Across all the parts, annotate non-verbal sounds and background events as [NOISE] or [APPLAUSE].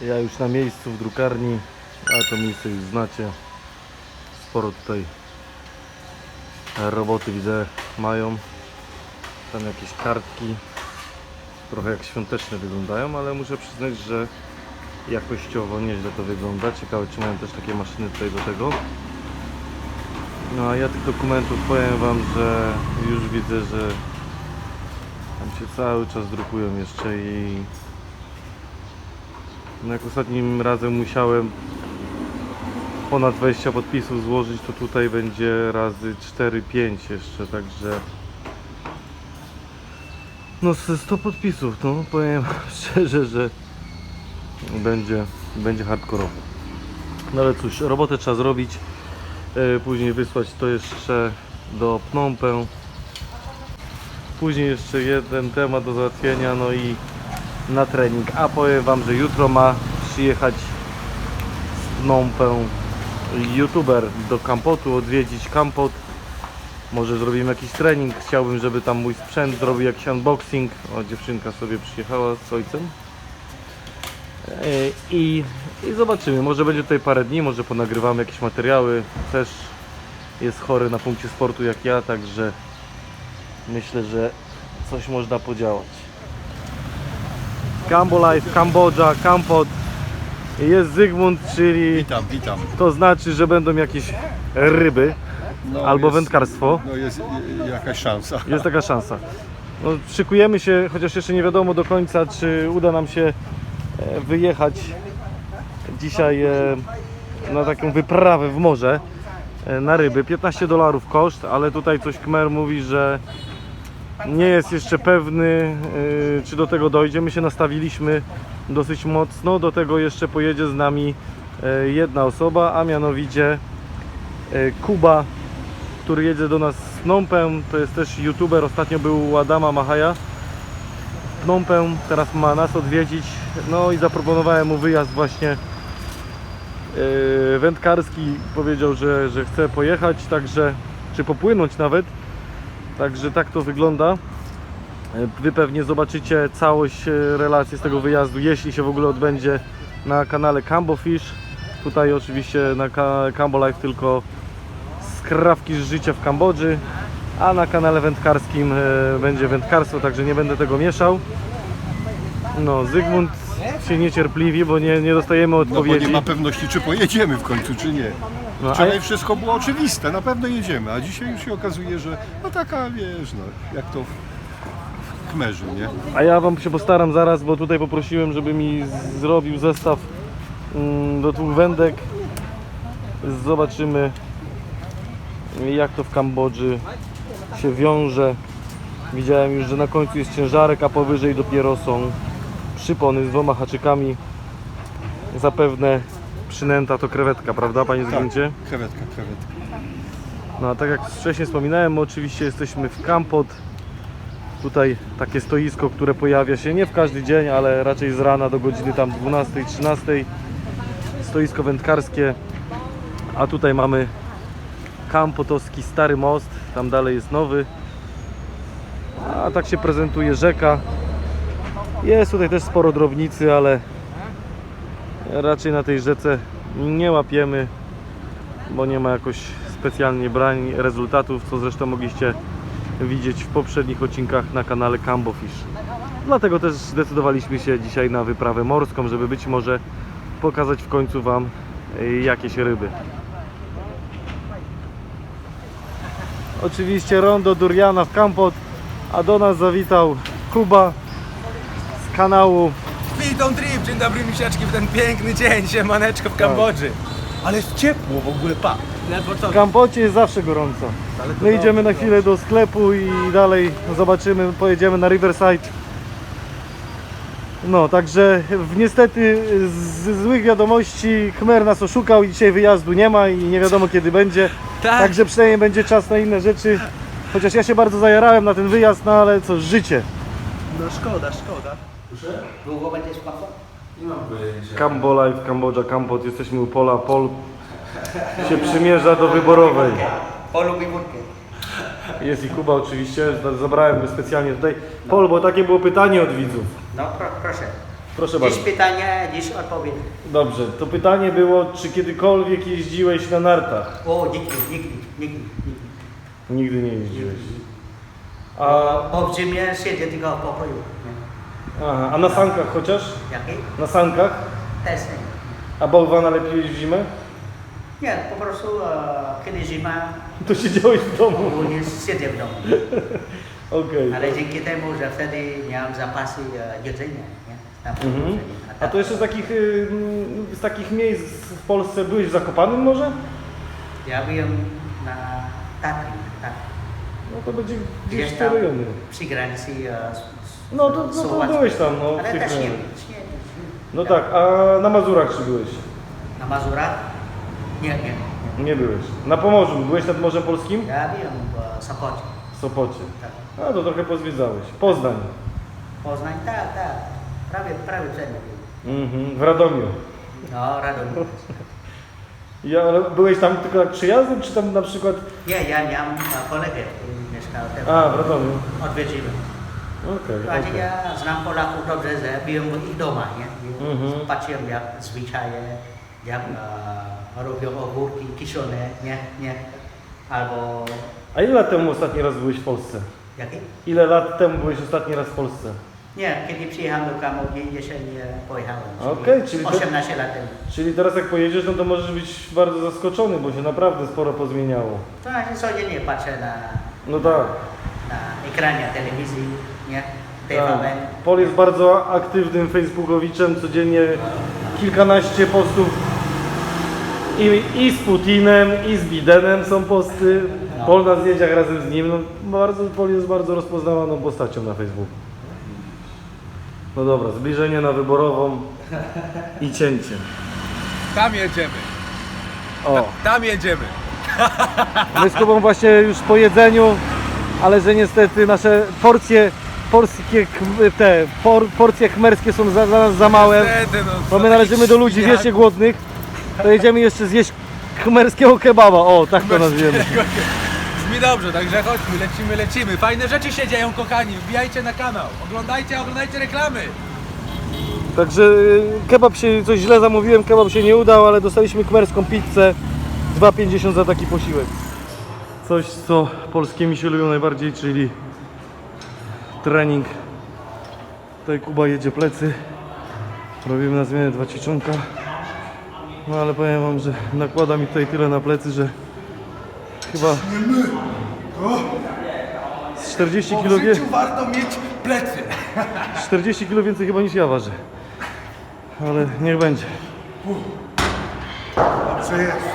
Ja już na miejscu w drukarni, a to miejsce już znacie. Sporo tutaj roboty widzę mają. Tam jakieś kartki. Trochę jak świąteczne wyglądają, ale muszę przyznać, że jakościowo nieźle to wygląda. Ciekawe czy mają też takie maszyny tutaj do tego. No a ja tych dokumentów powiem Wam, że już widzę, że tam się cały czas drukują jeszcze i no jak ostatnim razem musiałem ponad 20 podpisów złożyć, to tutaj będzie razy 4-5 jeszcze, także no ze 100 podpisów, no powiem [LAUGHS] szczerze, że będzie, będzie hardkorowo. No ale cóż, robotę trzeba zrobić, e, później wysłać to jeszcze do Phnom Penh. Później jeszcze jeden temat do załatwienia, no i na trening. A powiem Wam, że jutro ma przyjechać z Phnom Penh youtuber do Kampotu, odwiedzić Kampot. Może zrobimy jakiś trening. Chciałbym, żeby tam mój sprzęt zrobił jakiś unboxing. O, dziewczynka sobie przyjechała z ojcem. E, I, I zobaczymy. Może będzie tutaj parę dni, może ponagrywamy jakieś materiały. Też jest chory na punkcie sportu jak ja, także myślę, że coś można podziałać. Cambo Life, Kambodża, Kampot. Jest Zygmunt, czyli Witam, witam. to znaczy, że będą jakieś ryby No, albo jest- wędkarstwo. No jest jakaś szansa. Jest taka szansa. No, szykujemy się, chociaż jeszcze nie wiadomo do końca, czy uda nam się e, wyjechać dzisiaj e, na taką wyprawę w morze e, na ryby. 15 dolarów koszt, ale tutaj coś Kmer mówi, że nie jest jeszcze pewny, e, czy do tego dojdzie. My się nastawiliśmy dosyć mocno. Do tego jeszcze pojedzie z nami e, jedna osoba, a mianowicie e, Kuba który jedzie do nas z Phnom Penh, to jest też youtuber, ostatnio był u Adama Phnom Penh, teraz ma nas odwiedzić, no i zaproponowałem mu wyjazd właśnie wędkarski, powiedział, że, że chce pojechać, także, czy popłynąć nawet, także tak to wygląda. Yy, Wy pewnie zobaczycie całość yy, relacji z tego wyjazdu, jeśli się w ogóle odbędzie na kanale Cambo Fish. Tutaj oczywiście na Cambo Life tylko skrawki z życia w Kambodży, a na kanale wędkarskim e, będzie wędkarstwo, także nie będę tego mieszał. No, Zygmunt się niecierpliwi, bo nie, nie dostajemy No bo odpowiedzi. nie ma pewności, czy pojedziemy w końcu, czy nie. No, a, Wczoraj wszystko było oczywiste, na pewno jedziemy, a dzisiaj już się okazuje, że no taka, wiesz, no, jak to w w Kmerze, nie? a ja Wam się postaram zaraz, bo tutaj poprosiłem, żeby mi z- zrobił zestaw mm, do dwóch wędek. Zobaczymy jak to w Kambodży się wiąże. Widziałem już, że na końcu jest ciężarek, a powyżej dopiero są przypony z dwoma haczykami. Zapewne przynęta to krewetka, prawda Panie Zygmuncie? krewetka, krewetka. No a tak jak wcześniej wspominałem, my oczywiście jesteśmy w Kampot. Tutaj takie stoisko, które pojawia się nie w każdy dzień, ale raczej z rana do godziny tam 12-13. Stoisko wędkarskie. A tutaj mamy Kampotowski Stary Most, tam dalej jest nowy. A tak się prezentuje rzeka. Jest tutaj też sporo drobnicy, ale raczej na tej rzece nie łapiemy bo nie ma jakoś specjalnie brań rezultatów, co zresztą mogliście widzieć w poprzednich odcinkach na kanale Cambo Fish. Dlatego też zdecydowaliśmy się dzisiaj na wyprawę morską, żeby być może pokazać w końcu Wam y, jakieś ryby. Oczywiście rondo Duriana w Kampot, a do nas zawitał Kuba kanału Witam Trip, dzień dobry misiaczki w ten piękny dzień, siemaneczko w Kambodży. Ale jest ciepło w ogóle, pa. Ledwo co? W Kambocie jest zawsze gorąco. Ale to My idziemy na chwilę do sklepu i dalej zobaczymy, pojedziemy na Riverside. No, także w, niestety z złych wiadomości Khmer nas oszukał i dzisiaj wyjazdu nie ma i nie wiadomo kiedy będzie. [LAUGHS] Tak. Także przynajmniej będzie czas na inne rzeczy. Chociaż ja się bardzo zajarałem na ten wyjazd, no ale co, życie. No szkoda, szkoda. Długo będziesz płakał? Cambo Life, Kambodża, Kampot, jesteśmy u Pola. Pol się przymierza do wyborowej. Polubi wódkę. Jest i Kuba oczywiście, zabrałem go specjalnie tutaj. Pol, bo takie było pytanie od widzów. No pro, proszę. Proszę bardzo. Dziś pytanie, dziś odpowiedź. Dobrze, to pytanie było, czy kiedykolwiek jeździłeś na nartach? O, nigdy, nigdy, nigdy, nigdy. Nigdy nie jeździłeś. A, Bo w zimie siedzę tylko w pokoju. nie? Aha, a na sankach chociaż? Jakie? Na sankach? Też nie. A bałwana lepiłeś w zimę? Nie, po prostu e, kiedy zima, To siedziałeś w domu. ogólnie siedzę w domu. [LAUGHS] Okej. Ale dzięki temu, że wtedy miałem zapasy e, jedzenia. Nie? Na Mhm. A to jeszcze z takich, y, mm, z takich miejsc w Polsce byłeś w Zakopanym może? Ja byłem na Tatry. tak. No to będzie gdzieś te rejony. przy granicy e, z, No to- no to byłeś tam, no, w Ale tych też nie, rejonach. nie. No tak, a na Mazurach czy byłeś? Na Mazurach? Nie, nie. nie. Byłeś. Na Pomorzu, byłeś nad Morzem Polskim? Ja byłem w Sopocie. W Sopocie. Tak. A to trochę pozwiedzałeś. Poznań. Poznań, tak, tak. Prawie, prawie wszędzie byłem. Mhm. W Radomiu. No, Radomir. [LAUGHS] Ja, ale byłeś tam tylko jak przyjazdem, czy tam na przykład... Nie, ja miałem kolegę, który mieszkał też. A, w Radomiu. Odwiedziłem. Ja znam Polaków dobrze, że byłem w ich doma, nie? Mhm. Patrzyłem jak zwyczaje, jak e, robią ogórki kiszone, nie, nie. Albo A ile lat temu ostatni raz byłeś w Polsce? jakie? Ile lat temu byłeś ostatni raz w Polsce? Nie, kiedy przyjechałem do Kambodży, jeszcze nie pojechałem. Okej, czyli to- 18 lat temu. Czyli teraz jak pojedziesz, no to możesz być bardzo zaskoczony, bo się naprawdę sporo pozmieniało. To znaczy codziennie patrzę na, No tak. na ekranie telewizji, nie? tak. TVN. Pol jest bardzo aktywnym facebookowiczem, codziennie kilkanaście postów i, i z Putinem, i z Bidenem są posty. No. Pol na zdjęciach razem z nim. No, bardzo, Pol jest bardzo rozpoznawaną postacią na Facebooku. No dobra, zbliżenie na wyborową i cięcie. Tam jedziemy. O. Tam jedziemy. My z Kubą właśnie już po jedzeniu, ale że niestety nasze porcje, porcje, te por, porcje khmerskie są za, za nas za małe. Niestety, no, Bo my należymy do ludzi wiecznie głodnych, to jedziemy jeszcze zjeść khmerskiego kebaba. O, tak to nazwiemy. Brzmi dobrze, także chodźmy, lecimy, lecimy. Fajne rzeczy się dzieją, kochani. Wbijajcie na kanał. Oglądajcie, oglądajcie reklamy. Także y, kebab się, coś źle zamówiłem, kebab się nie udał, ale dostaliśmy khmerską pizzę. 2,50 za taki posiłek. Coś, co polskie mi się lubią najbardziej, czyli trening. Tutaj Kuba jedzie plecy. Robimy na zmianę dwa ćwiczonka. No ale powiem wam, że nakłada mi tutaj tyle na plecy, że chyba z 40 W kg, wie, warto mieć plecy. 40 kg więcej chyba niż ja ważę. Ale niech będzie. Dobrze jest.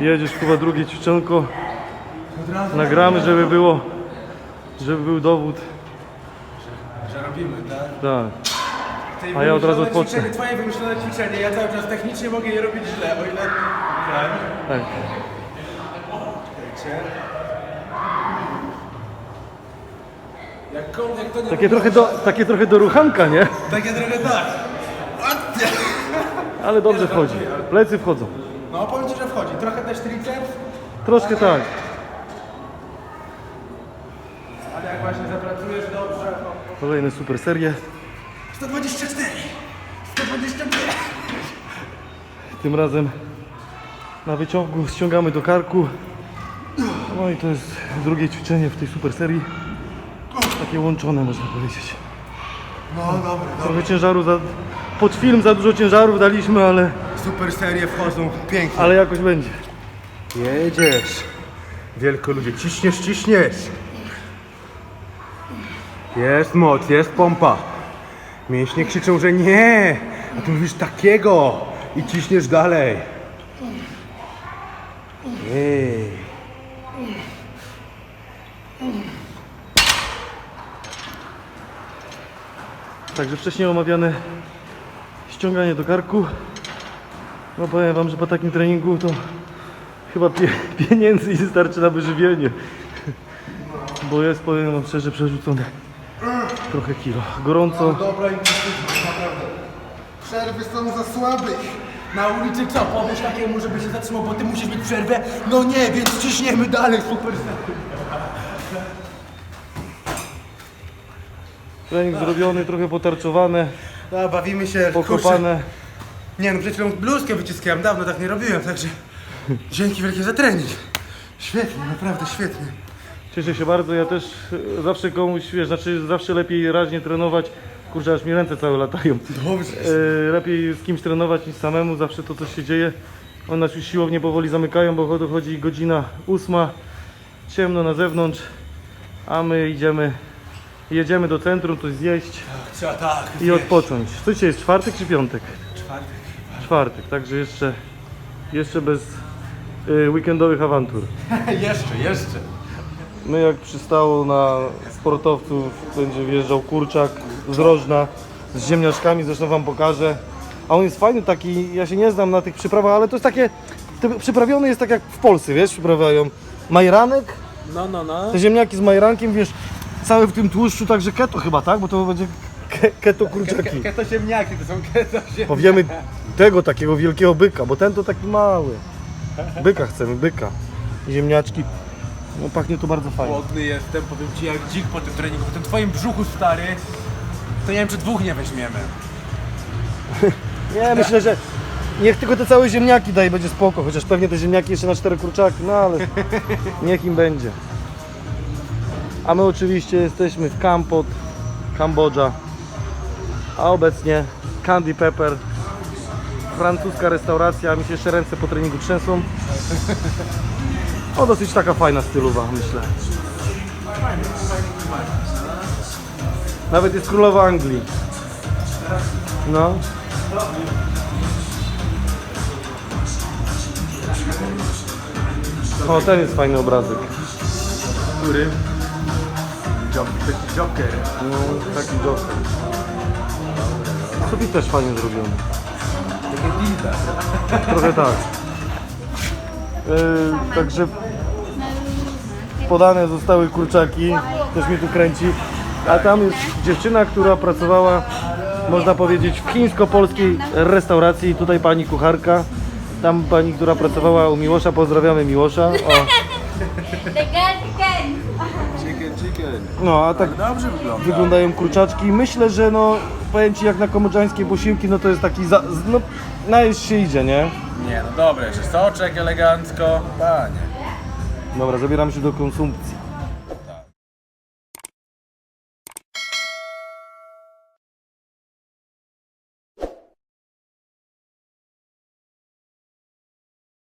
Jedziesz Kuba drugie ćwiczonko. Nagramy, żeby było, żeby był dowód. że robimy, tak? Tak. Tej A ja od razu odpocznę. ćwiczenie, Twoje wymyślone ćwiczenie, ja cały czas technicznie mogę je robić źle, o ile... Tak. tak. Czekajcie. Jakkolwiek to nie Takie trochę, do, takie trochę do ruchanka, nie? Takie trochę tak. [LAUGHS] Ale dobrze wchodzi. Plecy wchodzą. No powiem Ci, że wchodzi. Trochę też triceps, Troszkę tak. ale jak właśnie zapracujesz dobrze, to... Kolejne super serie. 124! 125! Tym razem na wyciągu ściągamy do karku. No i to jest drugie ćwiczenie w tej super serii. Takie łączone można powiedzieć. No dobra, Trochę ciężaru za... Pod film za dużo ciężarów daliśmy, ale, Super serie wchodzą pięknie. ale jakoś będzie. Jedziesz. Wielko ludzie, ciśniesz, ciśniesz. Jest moc, jest pompa. Mięśnie krzyczą, że nie. A ty mówisz takiego. I ciśniesz dalej. Ej. Także wcześniej omawiane ściąganie do karku. No powiem wam, że po takim treningu to chyba pie, [LAUGHS] pieniędzy nie starczy na wyżywienie. Bo jest, powiem wam szczerze, przerzucone trochę kilo. Gorąco. Dobra intensywność, naprawdę. Przerwy są za słabych. Na ulicy co? Powiesz takiemu, żeby się zatrzymał, bo ty musisz mieć przerwę? No nie, więc ciśniemy dalej, super. Trening zrobiony, trochę potarczowane. A, bawimy się, kurczę. pokopane. Nie no, przed chwilą bluzkę wyciskałem, dawno tak nie robiłem, także dzięki wielkie za trening. Świetnie, naprawdę świetnie. Cieszę się bardzo, ja też e, zawsze komuś, wiesz, znaczy zawsze lepiej raźnie trenować. Kurczę, aż mi ręce całe latają. Dobrze. E, lepiej z kimś trenować niż samemu, zawsze to coś się dzieje. One nas już siłownie powoli zamykają, bo dochodzi godzina ósma, ciemno na zewnątrz, a my idziemy, jedziemy do centrum, coś zjeść Trzeba tak. i odpocząć. Co dzisiaj jest, czwartek czy piątek? Czwartek. Czwartek, także jeszcze, jeszcze bez y, weekendowych awantur. [LAUGHS] jeszcze, jeszcze. My jak przystało na sportowców będzie wjeżdżał kurczak z rożna z ziemniaczkami, zresztą wam pokażę. A on jest fajny taki, ja się nie znam na tych przyprawach, ale to jest takie, to przyprawiony jest tak jak w Polsce, wiesz, przyprawiają majranek, No, no, no. te ziemniaki z majrankiem, wiesz, całe w tym tłuszczu, także keto chyba, tak? Bo to będzie ke, keto kurczaki. Keto ziemniaki, to są keto ziemniaki. Powiemy tego takiego wielkiego byka, bo ten to taki mały. Byka chcemy, byka. Ziemniaczki. No pachnie to bardzo fajnie. Głodny jestem, powiem ci jak dzik po tym treningu, po tym twoim brzuchu stary, to nie wiem czy dwóch nie weźmiemy. [LAUGHS] Nie, myślę, że niech tylko te całe ziemniaki daj, będzie spoko. Chociaż pewnie te ziemniaki jeszcze na cztery kurczaki, no ale [LAUGHS] niech im będzie. A my oczywiście jesteśmy w Kampot, Kambodża. A obecnie Candy Pepper. Francuska restauracja, mi się jeszcze ręce po treningu trzęsą. [LAUGHS] O, dosyć taka fajna stylowa, myślę. Nawet jest królowa Anglii. No. O, ten jest fajny obrazek. Który? Joker. No, taki Joker. Sufit też fajnie zrobiony. Trochę tak. Yy, także podane zostały kurczaki, też mnie tu kręci. A tam jest dziewczyna, która pracowała, można powiedzieć, w chińsko-polskiej restauracji. Tutaj pani kucharka. Tam pani, która pracowała u Miłosza, pozdrawiamy Miłosza. O. [LAUGHS] No, a tak Dobrze wygląda. wyglądają kurczaczki. Myślę, że no, powiem Ci, jak na komodżańskie posiłki, no to jest taki, za, no, najeść się idzie, nie? Nie no dobre, jeszcze soczek elegancko. Panie. Dobra, zabieramy się do konsumpcji.